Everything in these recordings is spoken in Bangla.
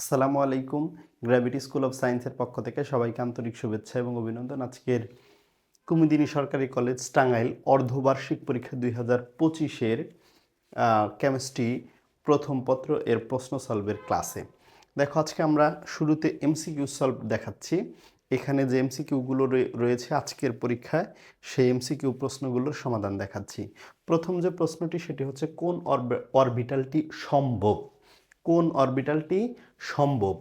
আসসালামু আলাইকুম গ্র্যাভিটি স্কুল অফ সায়েন্সের পক্ষ থেকে সবাইকে আন্তরিক শুভেচ্ছা এবং অভিনন্দন। আজকের কুমুদিনী সরকারি কলেজ টাঙ্গাইল অর্ধবার্ষিক পরীক্ষা দুই হাজার পঁচিশের কেমিস্ট্রি প্রথম পত্র এর প্রশ্ন সলভের ক্লাসে দেখো, আজকে আমরা শুরুতে এমসিকিউ সলভ দেখাচ্ছি। এখানে যে এমসিকিউগুলো রয়েছে আজকের পরীক্ষায়, সেই এমসিকিউ প্রশ্নগুলোর সমাধান দেখাচ্ছি। প্রথম যে প্রশ্নটি, সেটি হচ্ছে, কোন অরবিটালটি সম্ভব? কোন অরবিটালটি সম্ভব?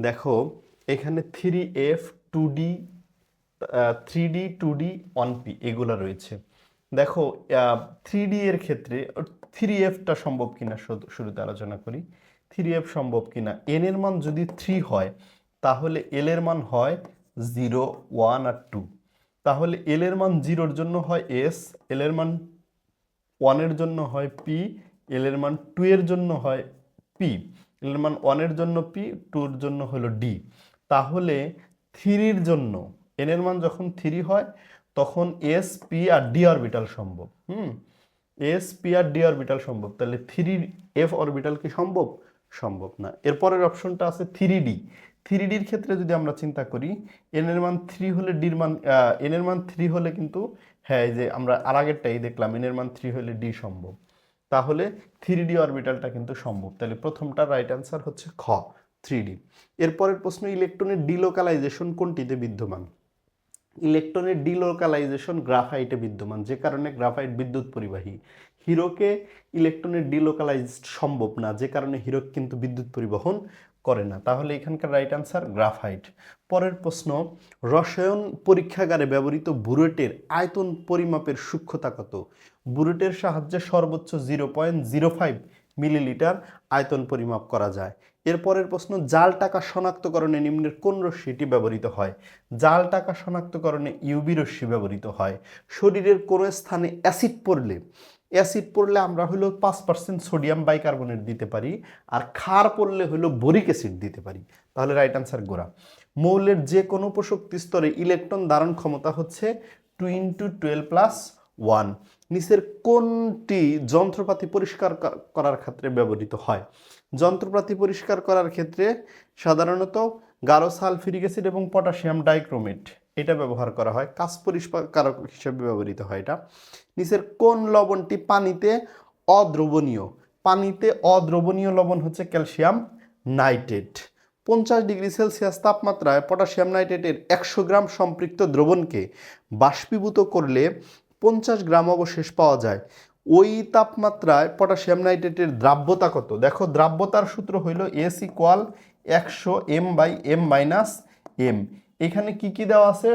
দেখো, এখানে three f two d three d two d one p এগুলো রয়েছে। দেখো থ্রি ডি এর ক্ষেত্রে থ্রি এফটা সম্ভব কিনা শুরু- শুরুতে আলোচনা করি। থ্রি এফ সম্ভব কিনা? এন এর মান যদি থ্রি হয়, তাহলে এল এর মান হয় জিরো ওয়ান আর টু তাহলে এল এর মান জিরোর জন্য হয় এস এল এর মান ওয়ানের জন্য হয় পি এল এর মান টু এর জন্য হয় পি এর মান ওয়ানের জন্য পি টুর জন্য হলো ডি তাহলে থ্রির জন্য এন এর মান যখন থ্রি হয়, তখন এস পি আর ডি অরবিটাল সম্ভব, হুম? এস পি আর ডি অরবিটাল সম্ভব, তাহলে থ্রি এফ অরবিটাল কি সম্ভব? সম্ভব না। এরপরের অপশনটা আছে থ্রি ডি থ্রি ডির ক্ষেত্রে যদি আমরা চিন্তা করি এন এর মান থ্রি হলে ডির মান এন এর মান থ্রি হলে কিন্তু হ্যাঁ এই যে আমরা আর আগেরটাই দেখলাম এন এর মান থ্রি হলে ডি সম্ভব। তাহলে থ্রি ডি অরবিটালটা কিন্তু সম্ভব। তাহলে প্রথমটা রাইট অ্যান্সার হচ্ছে খ থ্রি ডি এরপরের প্রশ্ন, ইলেকট্রনের ডিলোকালাইজেশন কোনটিতে বিদ্যমান? ইলেকট্রনের ডিলোকালাইজেশন গ্রাফাইটে বিদ্যমান, যে কারণে গ্রাফাইট বিদ্যুৎ পরিবাহী। হিরোকে ইলেকট্রনের ডিলোকালাইজ সম্ভব না, যে কারণে হিরো কিন্তু বিদ্যুৎ পরিবহন করে না। তাহলে এখানকার রাইট আনসার গ্রাফাইট। পরের প্রশ্ন, রসায়ন পরীক্ষাগারে ব্যবহৃত বুরেটের আয়তন পরিমাপের সূক্ষ্মতা কত? বুলেটের সাহায্যে সর্বোচ্চ zero point zero five millilitre আয়তন পরিমাপ করা যায়। এরপরের প্রশ্ন, জাল টাকা শনাক্তকরণে নিম্নের কোন রশ্মিটি ব্যবহৃত হয়? জাল টাকা শনাক্তকরণে ইউবি রশ্মি ব্যবহৃত হয়। শরীরের কোনো স্থানে অ্যাসিড পড়লে অ্যাসিড পড়লে আমরা হলো পাঁচ পার্সেন্ট সোডিয়াম বাইকার্বনেট দিতে পারি, আর ক্ষার পড়লে হলো বোরিক অ্যাসিড দিতে পারি। তাহলে রাইট আনসার গোড়া। মৌলের যে কোনো প্রশক্তি স্তরে ইলেকট্রন ধারণ ক্ষমতা হচ্ছে two into twelve plus one. নিচের কোনটি যন্ত্রপাতি পরিষ্কার করার ক্ষেত্রে ব্যবহৃত হয়? যন্ত্রপাতি পরিষ্কার করার ক্ষেত্রে সাধারণত গাঢ় সালফিউরিক অ্যাসিড এবং পটাশিয়াম ডাইক্রোমেট, এটা ব্যবহার করা হয়। কাজ পরিষ্কারক হিসেবে ব্যবহৃত হয় এটা। নিচের কোন লবণটি পানিতে অদ্রবণীয়? পানিতে অদ্রবণীয় লবণ হচ্ছে ক্যালসিয়াম নাইট্রেট। পঞ্চাশ ডিগ্রি সেলসিয়াস তাপমাত্রায় পটাশিয়াম নাইট্রেটের একশো গ্রাম সম্পৃক্ত দ্রবণকে বাষ্পীভূত করলে পঞ্চাশ গ্রাম অবশেষ পাওয়া যায়। ওই তাপমাত্রায় পটাশিয়াম নাইট্রেটের দ্রাব্যতা কত? দেখো, দ্রাব্যতার সূত্র হইল এস ইকুয়াল একশো m by m minus m এখানে কি কি দেওয়া আছে?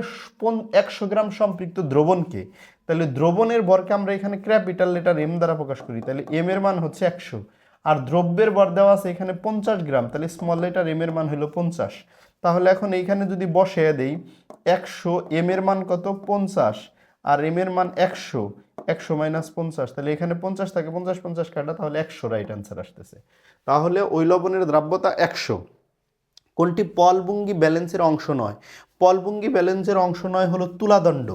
একশো গ্রাম সম্পৃক্ত দ্রবণকে। তাহলে দ্রবণের বরকে আমরা এখানে ক্যাপিটাল লেটার এম দ্বারা প্রকাশ করি। তাহলে এম এর মান হচ্ছে একশো। আর দ্রব্যের বর দেওয়া আছে এখানে পঞ্চাশ গ্রাম। তাহলে স্মল লেটার এম এর মান হলো পঞ্চাশ। তাহলে এখন এইখানে যদি বসিয়ে দেই, একশো এম এর মান কত? পঞ্চাশ। আর এম এর মান একশো একশো মাইনাস পঞ্চাশ, তাহলে এখানে পঞ্চাশ থাকে, পঞ্চাশ পঞ্চাশ কাটা, তাহলে একশো রাইট অ্যান্সার আসতেছে। তাহলে ওই লবণের দ্রাব্যতা একশো। কোনটি? পলবুঙ্গি ব্যালেন্সের অংশ নয়। পলবুঙ্গি ব্যালেন্সের অংশ নয় হলো তুলাদণ্ড।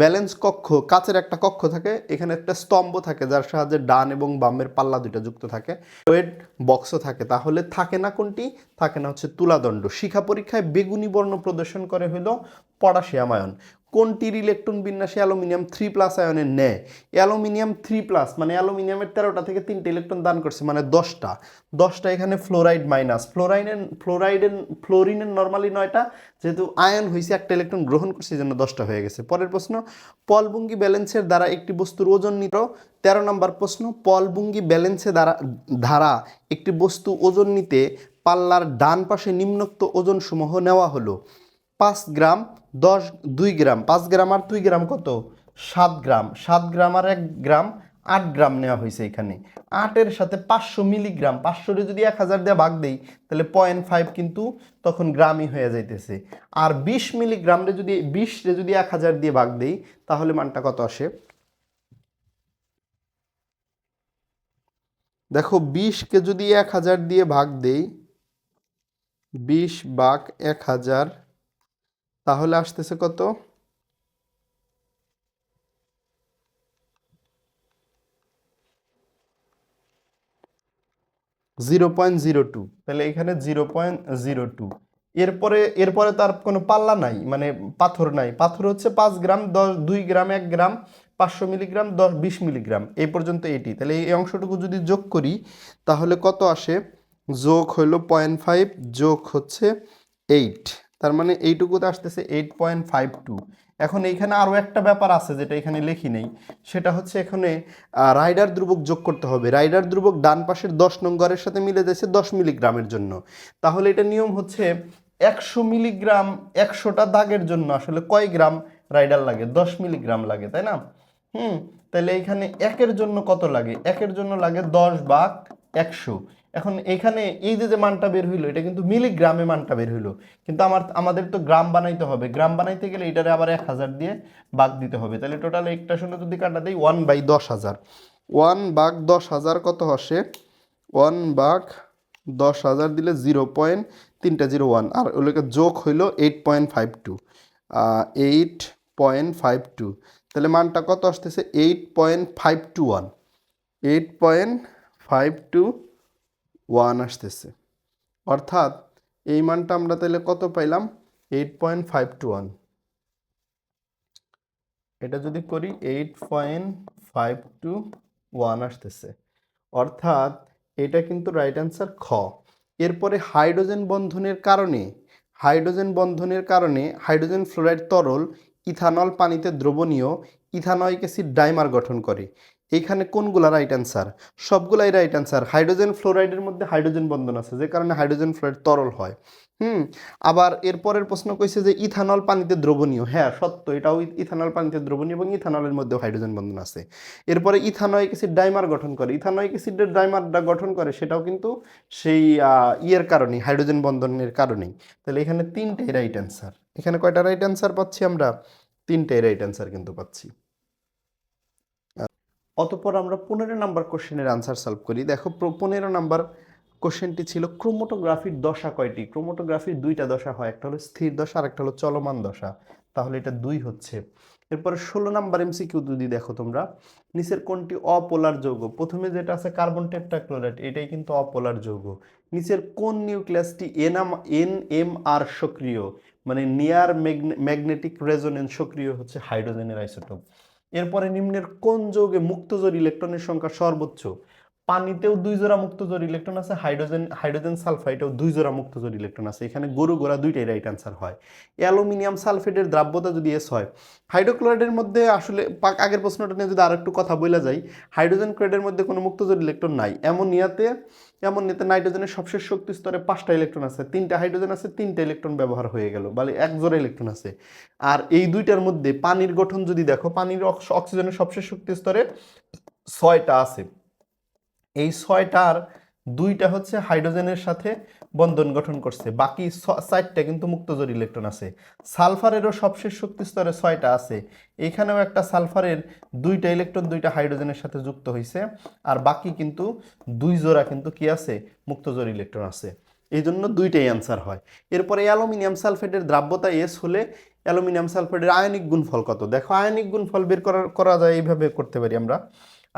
ব্যালেন্স কক্ষ, কাচের একটা কক্ষ থাকে, এখানে একটা স্তম্ভ থাকে, যার সাহায্যে ডান এবং বামের পাল্লা দুটো যুক্ত থাকে। ওয়েট বক্সও থাকে। তাহলে থাকে না কোনটি? থাকে না হচ্ছে তুলাদণ্ড। শিখা পরীক্ষায় বেগুনি বর্ণ প্রদর্শন করে হলো পটাশিয়াম আয়ন। কোনটির ইলেকট্রন বিন্যাসে অ্যালুমিনিয়াম থ্রি প্লাস আয়নের নেয়? অ্যালুমিনিয়াম থ্রি প্লাস মানে অ্যালুমিনিয়ামের তেরোটা থেকে তিনটে ইলেকট্রন দান করছে মানে দশটা। দশটা এখানে ফ্লোরাইড মাইনাস। ফ্লোরাইডের ফ্লোরাইডের, ফ্লোরিনের নর্মালি নয়টা, যেহেতু আয়ন হয়েছে একটা ইলেকট্রন গ্রহণ করছে জন্য দশটা হয়ে গেছে। পরের প্রশ্ন পলবুঙ্গি ব্যালেন্সের দ্বারা একটি বস্তুর ওজন নিত তেরো নম্বর প্রশ্ন পলবুঙ্গি ব্যালেন্সে দ্বারা ধারা একটি বস্তু ওজন নিতে পাল্লার ডান পাশে নিম্নোক্ত ওজন সমূহ নেওয়া হলো। পাঁচ গ্রাম, দশ, দুই গ্রাম। পাঁচ গ্রাম আর দুই গ্রাম কত? সাত গ্রাম। সাত গ্রাম আর এক গ্রাম, আট গ্রাম নেওয়া হয়েছে এখানে। আটের সাথে পাঁচশো মিলিগ্রাম। পাঁচশোরে যদি এক হাজার দিয়ে ভাগ দেই, তাহলে পয়েন্ট ফাইভ কিন্তু তখন গ্রামই হয়ে যাইতেছে। আর বিশ মিলিগ্রামরে যদি, বিশরে যদি এক হাজার দিয়ে ভাগ দেই, তাহলে মানটা কত আসে? দেখো, বিশকে যদি এক হাজার দিয়ে ভাগ দেই, বিশ ভাগ এক হাজার তাহলে আসতেছে কত? Zero point zero two. তাহলে এখানে জিরো পয়েন্ট জিরো টু। এরপরে এরপরে তার কোনো পাল্লা নাই মানে পাথর নাই। পাথর হচ্ছে পাঁচ গ্রাম, দশ, দুই গ্রাম, এক গ্রাম, পাঁচশো মিলিগ্রাম, দশ, বিশ মিলিগ্রাম। এই পর্যন্ত এটি। তাহলে এই অংশটুকু যদি যোগ করি, তাহলে কত আসে? যোগ হইল পয়েন্ট ফাইভ, যোগ হচ্ছে এইট। তার মানে এইটুকুতে আসতেছে এইট পয়েন্ট ফাইভ টু এখন এইখানে আরও একটা ব্যাপার আছে যেটা এখানে লিখি নেই। সেটা হচ্ছে এখানে রাইডার ধ্রুবক যোগ করতে হবে। রাইডার ধ্রুবক ডান পাশের দশ নম্বরের সাথে মিলে যাচ্ছে দশ মিলিগ্রামের জন্য। তাহলে এটা নিয়ম হচ্ছে একশো মিলিগ্রাম একশোটা দাগের জন্য আসলে কয় গ্রাম রাইডার লাগে? দশ মিলিগ্রাম লাগে, তাই না? হুম, তাহলে এখানে একের জন্য কত লাগে? একের জন্য লাগে দশ বাঘ একশো। এখন এখানে এই যে যে মানটা বের হইল, এটা কিন্তু মিলিগ্রামে মানটা বের হইল। কিন্তু আমার, আমাদের তো গ্রাম বানাইতে হবে। গ্রাম বানাইতে গেলে এটারে আবার এক হাজার দিয়ে বাঘ দিতে হবে। তাহলে টোটাল একটা শূন্য যদি কাটা দেয় ওয়ান বাই দশ হাজার। ওয়ান বাঘ দশ হাজার কত আসে? ওয়ান বাঘ দশ হাজার দিলে জিরো পয়েন্ট তিনটা জিরো ওয়ান। আর ওগুলোকে যোগ হইল eight point five two eight point five two তাহলে মানটা কত আসতেছে? Eight point five two one eight point five two one আসতেছে। অর্থাৎ এই মানটা আমরা তাহলে কত পাইলাম? Eight point five two one এটা যদি করি eight point five two one আসতেছে। অর্থাৎ এটা কিন্তু রাইট অ্যান্সার খ। এরপরে হাইড্রোজেন বন্ধনের কারণে, হাইড্রোজেন বন্ধনের কারণে হাইড্রোজেন ফ্লোরাইড তরল ইথানল পানিতে দ্রবণীয় ইথানয়িক অ্যাসিড ডাইমার গঠন করে। এইখানে কোনগুলা রাইট অ্যান্সার সবগুলাই রাইট অ্যান্সার হাইড্রোজেন ফ্লোরাইডের মধ্যে হাইড্রোজেন বন্ধন আছে, যে কারণে হাইড্রোজেন ফ্লোরাইড তরল হয়। হুম? আবার এরপরের প্রশ্ন কইছে যে ইথানল পানিতে দ্রবণীয়। হ্যাঁ সত্য, এটাও ইথানল পানিতে দ্রবণীয় এবং ইথানলের মধ্যেও হাইড্রোজেন বন্ধন আছে। এরপরে ইথানয়িক অ্যাসিড ডাইমার গঠন করে। ইথানয়িক অ্যাসিডের ডাইমারটা গঠন করে সেটাও কিন্তু সেই ইয়ের কারণেই, হাইড্রোজেন বন্ধনের কারণেই। তাহলে এখানে তিনটেই রাইট অ্যান্সার এখানে কয়টা রাইট অ্যান্সার পাচ্ছি আমরা? তিনটেই রাইট অ্যান্সার কিন্তু পাচ্ছি। অতঃপর আমরা পনেরো নাম্বার কোশ্চেনের আনসার সলভ করি। দেখো পনেরো নাম্বার কোশ্চেনটি ছিল ক্রোমোটোগ্রাফির দশা কয়টি? ক্রোমোটোগ্রাফির দুইটা দশা হয়, একটা হলো স্থির দশা আর একটা হলো চলমান দশা। তাহলে এটা দুই হচ্ছে। এরপরে ষোলো নাম্বার এমসিকিউ যদি দেখো তোমরা, নিচের কোনটি অপোলার যৌগ। প্রথমে যেটা আছে কার্বন টেট্রাক্লোরাইড, এটাই কিন্তু অপোলার যৌগ। নিচের কোন নিউক্লিয়াসটি এনাম এন এম আর সক্রিয় মানে নিয়ার ম্যাগনেটিক রেজোনেন্স সক্রিয় হচ্ছে হাইড্রোজেনের আইসোটোপ এরপরে নিম্নের কোন যৌগে মুক্তজোর ইলেকট্রনের সংখ্যা সর্বোচ্চ? পানিতেও দুই জোড়া মুক্তজোর ইলেকট্রন আছে, হাইড্রোজেন হাইড্রোজেন সালফাইডেও দুই জোড়া মুক্তজোর ইলেকট্রন আছে। এখানে গরু গোড়া দুইটাই রাইট আনসার হয়। অ্যালুমিনিয়াম সালফেটের দ্রাব্যতা যদি এস হয়, হাইড্রোক্লোরাইডের মধ্যে আসলে পাক- আগের প্রশ্নটা নিয়ে যদি আরেকটু কথা বলা যায় হাইড্রোজেন ক্লোরাইডের মধ্যে কোনো মুক্তজোর ইলেকট্রন নাই। অ্যামোনিয়াতে অ্যামোনিয়াতে নাইট্রোজেনের সবশেষ শক্তি স্তরে পাঁচটা ইলেকট্রন আছে। তিনটা হাইড্রোজেন আছে, তিনটা ইলেকট্রন ব্যবহার হয়ে গেল। বলে এক জোড়া ইলেকট্রন আছে। আর এই দুইটার মধ্যে পানির গঠন যদি দেখো, পানির অক্সিজেনের সবশেষ শক্তি স্তরে ছয়টা আছে। এই ছয়টার দুইটা হচ্ছে হাইড্রোজেনের সাথে বন্ধন গঠন করছে। বাকি চারটা কিন্তু মুক্তজোর ইলেকট্রন আছে। সালফারেরও সবশেষ শক্তি স্তরে ছয়টা আছে। এখানেও একটা সালফারের দুইটা ইলেকট্রন, দুইটা হাইড্রোজেনের সাথে যুক্ত হয়েছে আর বাকি কিন্তু দুই জোড়া কিন্তু কি আছে? মুক্তজোর ইলেকট্রন আছে। এই জন্য দুইটাই অ্যান্সার হয়। এরপরে অ্যালুমিনিয়াম সালফেটের দ্রাব্যতা এস হলে অ্যালুমিনিয়াম সালফেটের আয়নিক গুণফল কত? দেখো, আয়নিক গুণফল বের করা করা যায় এইভাবে করতে পারি আমরা।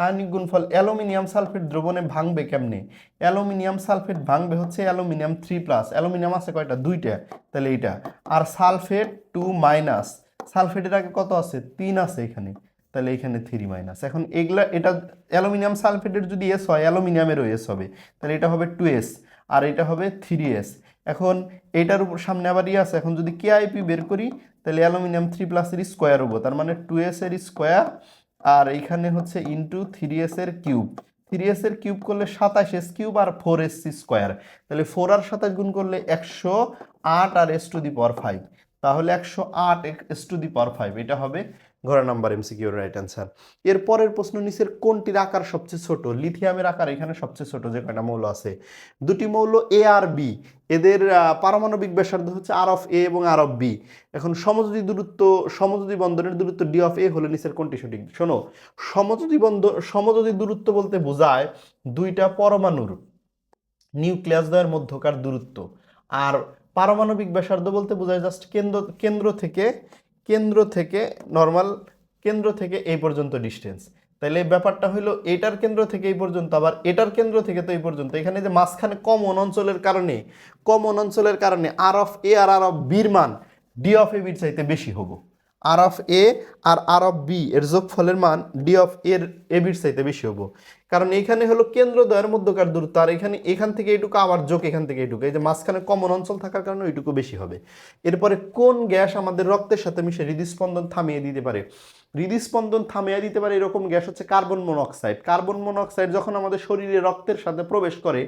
আয়নিক গুণফল অ্যালুমিনিয়াম সালফেট দ্রবণে ভাঙবে কেমনে? অ্যালুমিনিয়াম সালফেট ভাঙবে হচ্ছে অ্যালুমিনিয়াম থ্রি প্লাস। অ্যালুমিনিয়াম আছে কয়টা? দুইটা। তাহলে এইটা। আর সালফেট টু মাইনাস। সালফেটের আগে কত আছে? তিন আছে এখানে। তাহলে এখানে থ্রি মাইনাস। এখন এগুলা, এটা অ্যালুমিনিয়াম সালফেটের যদি এস হয়, অ্যালুমিনিয়ামেরও এস হবে। তাহলে এটা হবে টু এস। আর এটা হবে থ্রি এস। এখন এটার উপর সামনে আবার ই আছে। এখন যদি কেআইপি বের করি, তাহলে অ্যালুমিনিয়াম থ্রি প্লাসের স্কোয়ার হব। তার মানে টু এস এর স্কোয়ার আর এইখানে হচ্ছে ইন্টু থ্রি এস এর কিউব থ্রি এস এর কিউব করলে সাতাশ এস কিউব আর ফোর এস সি স্কোয়ার তাহলে ফোর আর সাতাশ গুণ করলে একশো আট আর S to the power five তাহলে একশো আট S to the power five এটা হবে ঘোড়া নাম্বার এমসিকিউর রাইট অ্যান্সার এর পরের প্রশ্ন, নিচের কোনটির আকার সবচেয়ে ছোট? লিথিয়ামের আকার এখানে সবচেয়ে ছোট যে কয়টা মৌল আছে? দুটি মৌল এ আর বি এদের পারমাণবিক ব্যাসার্ধ হচ্ছে আর অফ এ এবং আর অফ বি এখন সমযোজী দূরত্ব, সমযোজী বন্ধনের দূরত্ব ডি অফ এ হলে নিচের কোনটি সঠিক? শোনো, সমযোজী বন্ধ, সমযোজী দূরত্ব বলতে বোঝায় দুইটা পরমাণুর নিউক্লিয়াস দ্বয়ের মধ্যকার দূরত্ব। আর পারমাণবিক ব্যাসার্ধ বলতে বোঝায় জাস্ট কেন্দ্র কেন্দ্র থেকে কেন্দ্র থেকে নর্মাল কেন্দ্র থেকে এই পর্যন্ত ডিস্টেন্স তাহলে ব্যাপারটা হলো এটার কেন্দ্র থেকে এই পর্যন্ত, আবার এটার কেন্দ্র থেকে তো এই পর্যন্ত। এখানে যে মাঝখানে কমন অঞ্চলের কারণে কমন অঞ্চলের কারণে আর অফ এ আর আর অফ বির মান ডি অফ এ বির চাইতে বেশি হব। আর অফ এ আর আর অফ বি এর যোগফলের মান ডি অফ এর এ বির চাইতে বেশি হব। কারণ এইখানে হলো কেন্দ্র দ্বয়ের মধ্যকার দূরত্ব, আর এখানে, এখান থেকে এইটুকু আবার যোগ এখান থেকে এইটুকু এই যে মাঝখানে কমন অঞ্চল থাকার কারণে ওইটুকু বেশি হবে। এরপরে কোন গ্যাস আমাদের রক্তের সাথে মিশে হৃদস্পন্দন থামিয়ে দিতে পারে? হৃদস্পন্দন থামিয়ে দিতে পারে এরকম গ্যাস হচ্ছে কার্বন মনোক্সাইড। কার্বন মনোক্সাইড যখন আমাদের শরীরে রক্তের সাথে প্রবেশ করে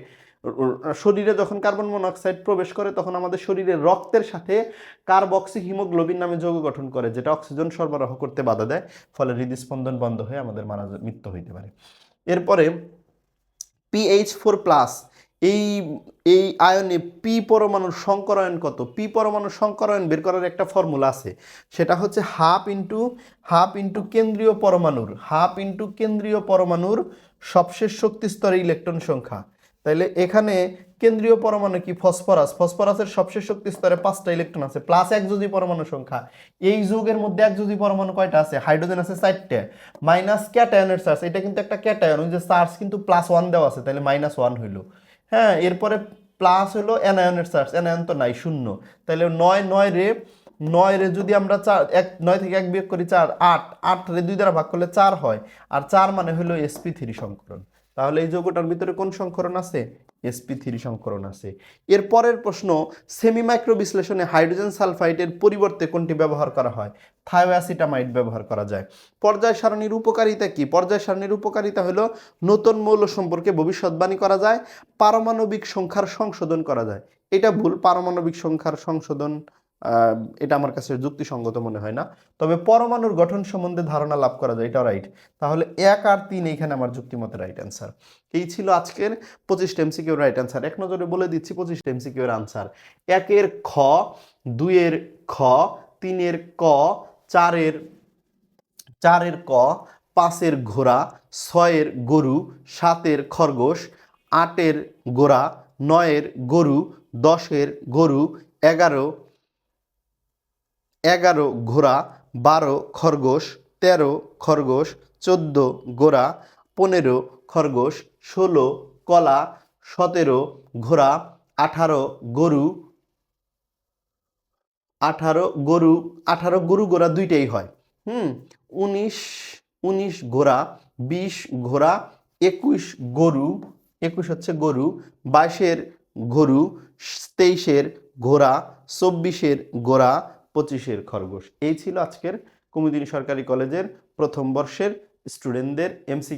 শরীরে যখন কার্বন মনোক্সাইড প্রবেশ করে, তখন আমাদের শরীরে রক্তের সাথে কার্বক্সি হিমোগ্লোবিন নামে যৌগ গঠন করে, যেটা অক্সিজেন সরবরাহ করতে বাধা দেয়, ফলে হৃদস্পন্দন বন্ধ হয়ে আমাদের মারা মৃত্যু হইতে পারে। এরপরে পিএইচ ফোর প্লাস এই এই আয়নে পি পরমাণুর সংকরায়ন কত? পি পরমাণুর সংকরায়ন বের করার একটা ফর্মুলা আছে, সেটা হচ্ছে হাফ ইন্টু হাফ ইন্টু কেন্দ্রীয় পরমাণুর হাফ ইন্টু কেন্দ্রীয় পরমাণুর সবশেষ শক্তি স্তরে ইলেকট্রন সংখ্যা। তাইলে এখানে কেন্দ্রীয় পরমাণু কি? ফসফরাস। ফসফরাসের সবচেয়ে শক্তি স্তরে পাঁচটা ইলেকট্রন আছে, প্লাস এক যোজি পরমাণু সংখ্যা। এই যুগের মধ্যে এক যোজি পরমাণু কয়টা আছে? হাইড্রোজেন আছে চারটে। মাইনাস ক্যাটায়নের চার্জ, এটা কিন্তু একটা ক্যাটায়ন, ওই যে চার্জ কিন্তু প্লাস ওয়ান দেওয়া আছে তাহলে মাইনাস ওয়ান হইল। হ্যাঁ এরপরে প্লাস হলো অ্যানায়নের চার্জ, অ্যানায়ন তো নাই, শূন্য। তাহলে নয় নয় রে নয় রে যদি আমরা চার, এক, নয় থেকে এক বিয়োগ করি চার, আট আট রে দুই দ্বারা ভাগ করলে চার হয়, আর চার মানে হলো এসপি থ্রি সংকরণ। তাহলে এই যৌগটার ভিতরে কোন সংকরণ আছে? এসপি থ্রি সংকরণ আছে। এর পরের প্রশ্ন সেমি মাইক্রো বিশ্লেষণে হাইড্রোজেন সালফাইডের পরিবর্তে কোনটি ব্যবহার করা হয়? থায়োঅ্যাসিটামাইড ব্যবহার করা যায়। পর্যায় সারণীর উপকারিতা কি? পর্যায় সারণীর উপকারিতা হলো নতুন মৌল সম্পর্কে ভবিষ্যৎবাণী করা যায়, পারমাণবিক সংখ্যার সংশোধন করা যায়। এটা ভুল, পারমাণবিক সংখ্যার সংশোধন এটা আমার কাছে যুক্তিসঙ্গত মনে হয় না। তবে পরমাণুর গঠন সম্বন্ধে ধারণা লাভ করা যায়, এটাও রাইট তাহলে এক আর তিন এইখানে আমার যুক্তিমতে রাইট অ্যান্সার এই ছিল আজকের পঁচিশটা এমসিকিউর রাইট অ্যান্সার এক নজরে বলে দিচ্ছি পঁচিশটা এমসিকিউর আনসার একের খ, দুইয়ের খ, তিনের ক, চারের চারের ক, পাঁচের ঘোড়া, ছয়ের গরু, সাতের খরগোশ, আটের গোড়া, নয়ের গরু, দশের গরু, এগারো এগারো ঘোড়া, বারো খরগোশ, তেরো খরগোশ, চোদ্দ গোড়া, পনেরো খরগোশ, ষোলো কলা, সতেরো ঘোড়া, আঠারো গরু আঠারো গরু আঠারো গরু ঘোড়া দুইটাই হয়। হুম, উনিশ উনিশ ঘোড়া, বিশ ঘোড়া, একুশ গরু, একুশ হচ্ছে গরু, বাইশের গরু, তেইশের ঘোড়া, চব্বিশের গোড়া পঁচিশের খরগোশ। এই ছিল আজকের কুমুদিনী সরকারি কলেজের প্রথম বর্ষের স্টুডেন্টদের এমসি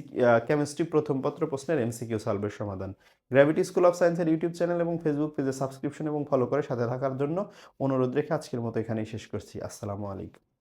কেমিস্ট্রি প্রথম পত্র প্রশ্নের এমসিকিউ সলভের সমাধান। গ্র্যাভিটি স্কুল অফ সায়েন্সের ইউটিউব চ্যানেল এবং ফেসবুক পেজে সাবস্ক্রিপশন এবং ফলো করে সাথে থাকার জন্য অনুরোধ রেখে আজকের মতো এখানেই শেষ করছি। আসসালামু আলাইকুম।